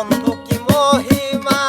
বন্ধু কি মহিমা